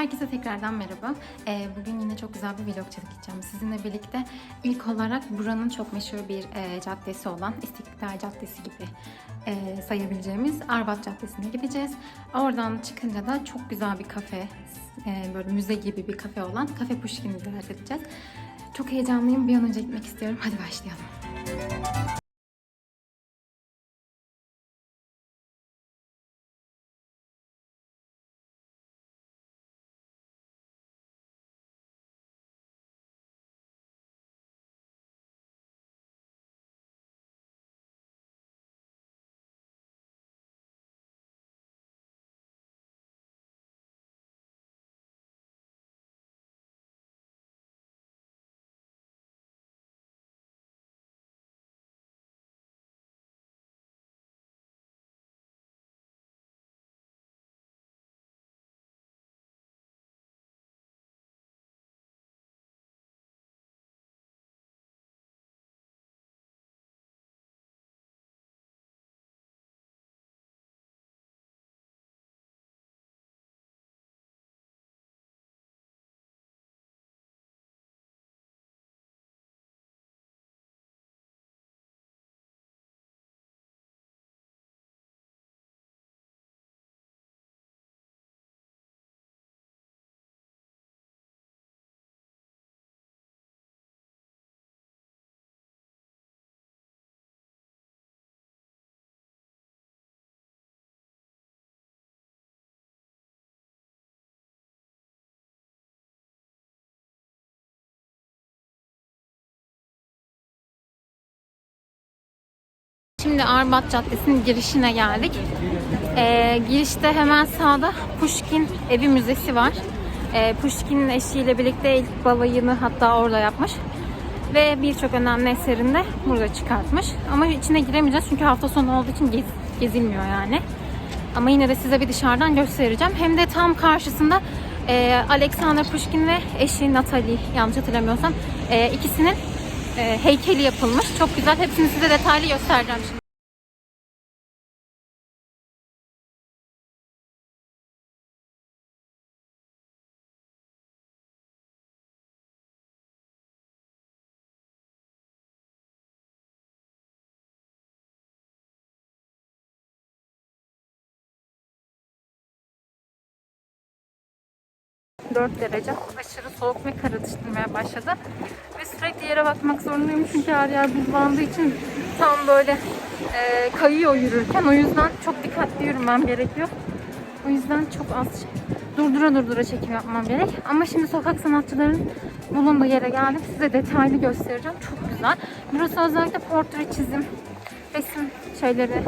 Herkese tekrardan merhaba. Ee, bugün yine çok güzel bir vlog çekeceğim sizinle birlikte. İlk olarak buranın çok meşhur bir e, caddesi olan İstiklal Caddesi gibi e, sayabileceğimiz Arbat Caddesi'ne gideceğiz. Oradan çıkınca da çok güzel bir kafe, e, böyle müze gibi bir kafe olan Kafe Pushkin'i ziyaret edeceğiz. Çok heyecanlıyım. Bir an önce gitmek istiyorum. Hadi başlayalım. Şimdi Arbat Caddesi'nin girişine geldik. Ee, girişte hemen sağda Pushkin Evi Müzesi var. Ee, Pushkin'in eşiyle birlikte ilk balayını hatta orada yapmış. Ve birçok önemli eserini de burada çıkartmış. Ama içine giremeyeceğiz çünkü hafta sonu olduğu için gez, gezilmiyor yani. Ama yine de size bir dışarıdan göstereceğim. Hem de tam karşısında e, Alexander Pushkin ve eşi Natalie yanlış hatırlamıyorsam e, ikisinin heykeli yapılmış. Çok güzel. Hepsini size detaylı göstereceğim şimdi. Dört derece aşırı soğuk ve karıştırmaya başladı. Ve sürekli yere bakmak zorundayım çünkü her yer buzlandığı için tam böyle e, kayıyor yürürken. O yüzden çok dikkatli yürümem gerekiyor. O yüzden çok az durdura durdura çekim yapmam gerek. Ama şimdi sokak sanatçılarının bulunduğu yere geldim. Size detaylı göstereceğim. Çok güzel. Burası özellikle portre çizim, resim şeyleri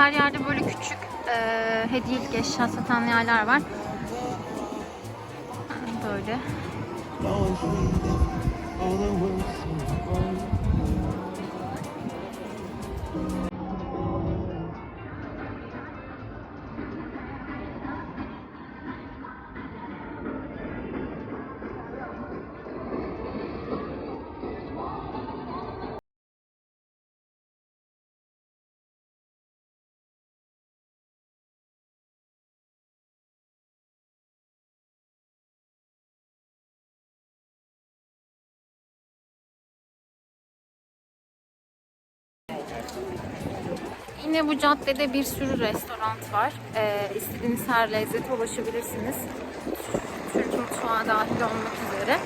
her yerde böyle küçük e, hediyelik eşya satan yerler var. Böyle. Yine bu caddede bir sürü restoran var. Ee, istediğiniz her lezzete ulaşabilirsiniz. Türk mutfağı dahil olmak üzere.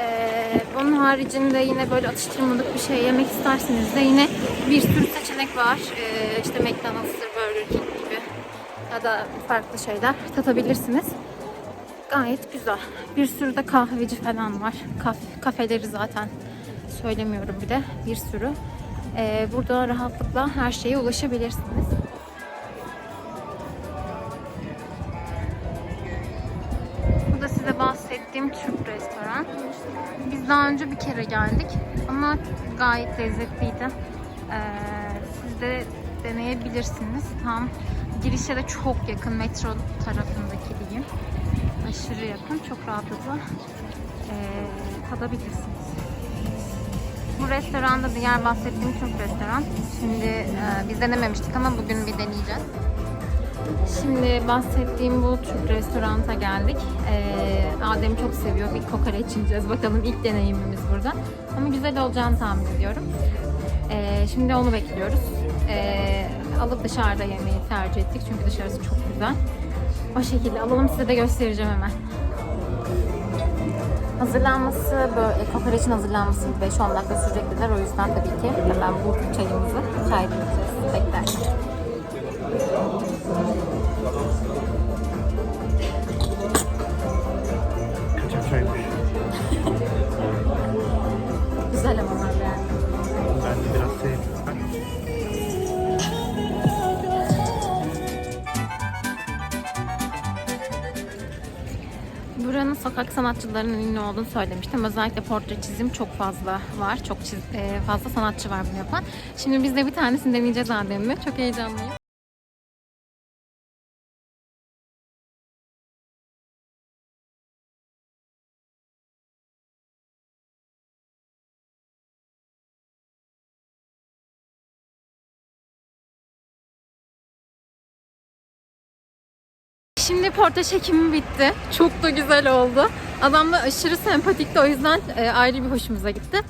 Ee, onun haricinde yine böyle atıştırmalık bir şey yemek isterseniz de yine bir sürü seçenek var. Ee, işte McDonald's'tır, Burger King gibi ya da farklı şeyler tatabilirsiniz. Gayet güzel. Bir sürü de kahveci falan var. Kaf kafeleri zaten söylemiyorum bir de. Bir sürü. Ee, burada rahatlıkla her şeye ulaşabilirsiniz. Bu da size bahsettiğim Türk restoran. Biz daha önce bir kere geldik ama gayet lezzetliydi. Ee, siz de deneyebilirsiniz. Tam girişe de çok yakın metro tarafındaki diyeyim. Aşırı yakın. Çok rahatlıkla ee, tadabilirsiniz. Bu restoranda diğer bahsettiğim Türk restoran. Şimdi e, biz denememiştik ama bugün bir deneyeceğiz. Şimdi bahsettiğim bu Türk restoranta geldik. Ee, Adem çok seviyor. Bir kokoreç yiyeceğiz. Bakalım ilk deneyimimiz burada. Ama güzel olacağını tahmin ediyorum. Ee, şimdi onu bekliyoruz. Ee, alıp dışarıda yemeyi tercih ettik. Çünkü dışarısı çok güzel. O şekilde alalım size de göstereceğim hemen. Hazırlanması böyle kokoreçin hazırlanması 5-10 dakika sürecek dediler. O yüzden tabii ki hemen bu çayımızı çay. Kaçak çaymış. Güzel ama sokak sanatçılarının ünlü olduğunu söylemiştim. Özellikle portre çizim çok fazla var. Çok çiz- e, fazla sanatçı var bunu yapan. Şimdi biz de bir tanesini deneyeceğiz Adem'le. Çok heyecanlıyım. Şimdi portre çekimi bitti. Çok da güzel oldu. Adam da aşırı sempatikti. O yüzden e, ayrı bir hoşumuza gitti.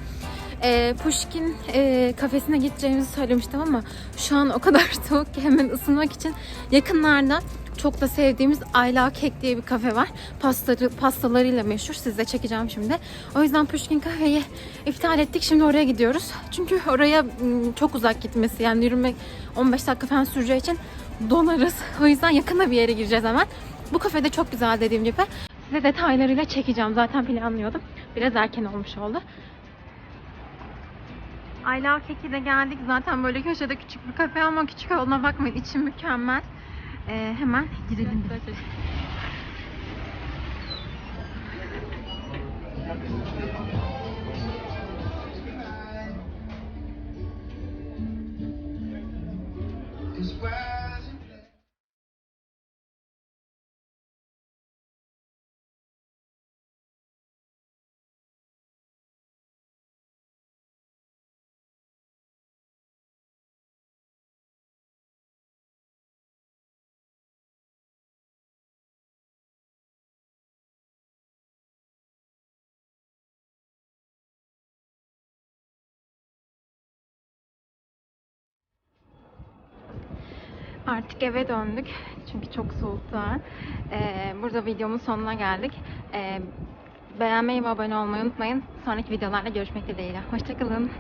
E, Pushkin e, kafesine gideceğimizi söylemiştim ama şu an o kadar soğuk ki hemen ısınmak için yakınlarda çok da sevdiğimiz Ayla Kek diye bir kafe var. Pastaları, pastalarıyla meşhur. Size çekeceğim şimdi. O yüzden Pushkin kafeyi iptal ettik. Şimdi oraya gidiyoruz. Çünkü oraya çok uzak gitmesi yani yürümek 15 dakika falan süreceği için donarız. O yüzden yakına bir yere gireceğiz hemen. Bu kafede çok güzel dediğim gibi. Size detaylarıyla çekeceğim. Zaten planlıyordum. Biraz erken olmuş oldu. Ayla Kek'i de geldik. Zaten böyle köşede küçük bir kafe ama küçük olduğuna bakmayın. İçi mükemmel. Ee, hemen girelim biz. Artık eve döndük. Çünkü çok soğuktu. Ee, burada videomun sonuna geldik. Ee, beğenmeyi ve abone olmayı unutmayın. Sonraki videolarda görüşmek dileğiyle. Hoşçakalın.